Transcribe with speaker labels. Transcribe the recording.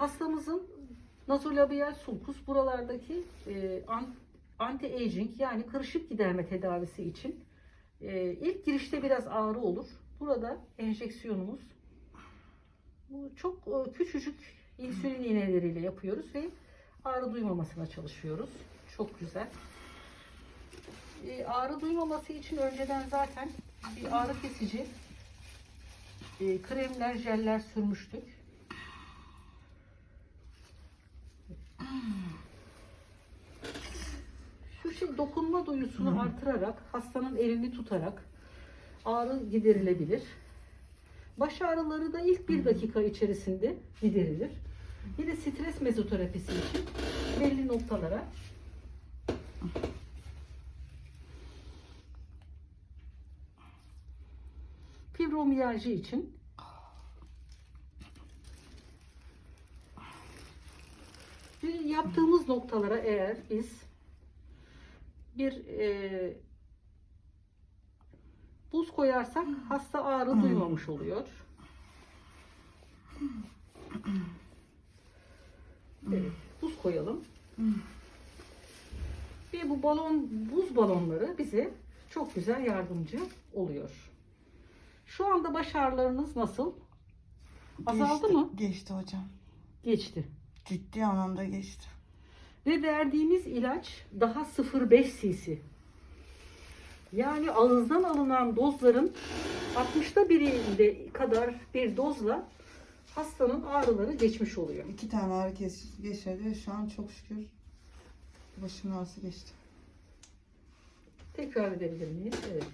Speaker 1: Hastamızın nazolabiyal sulcus buralardaki e, an- anti-aging yani kırışık giderme tedavisi için e, ilk girişte biraz ağrı olur. Burada enjeksiyonumuz bu çok e, küçücük insülin iğneleriyle yapıyoruz ve ağrı duymamasına çalışıyoruz. Çok güzel. E, ağrı duymaması için önceden zaten bir ağrı kesici e, kremler, jeller sürmüştük. Şey dokunma duyusunu artırarak, hastanın elini tutarak ağrı giderilebilir. Baş ağrıları da ilk bir dakika içerisinde giderilir. De stres mezoterapisi için belli noktalara fibromiyalji için yaptığımız noktalara eğer biz bir e, buz koyarsak hasta ağrı duymamış oluyor. Evet, buz koyalım. Ve bu balon, buz balonları bize çok güzel yardımcı oluyor. Şu anda baş ağrılarınız nasıl? Azaldı
Speaker 2: Geçti-
Speaker 1: mı?
Speaker 2: Geçti hocam.
Speaker 1: Geçti.
Speaker 2: Ciddi anlamda geçti.
Speaker 1: Ve verdiğimiz ilaç daha 0,5 cc. Yani ağızdan alınan dozların 60'ta birinde kadar bir dozla hastanın ağrıları geçmiş oluyor.
Speaker 2: İki tane ağrı kesici geçirdi ve şu an çok şükür başımın ağrısı geçti.
Speaker 1: Tekrar edebilir miyiz? Evet.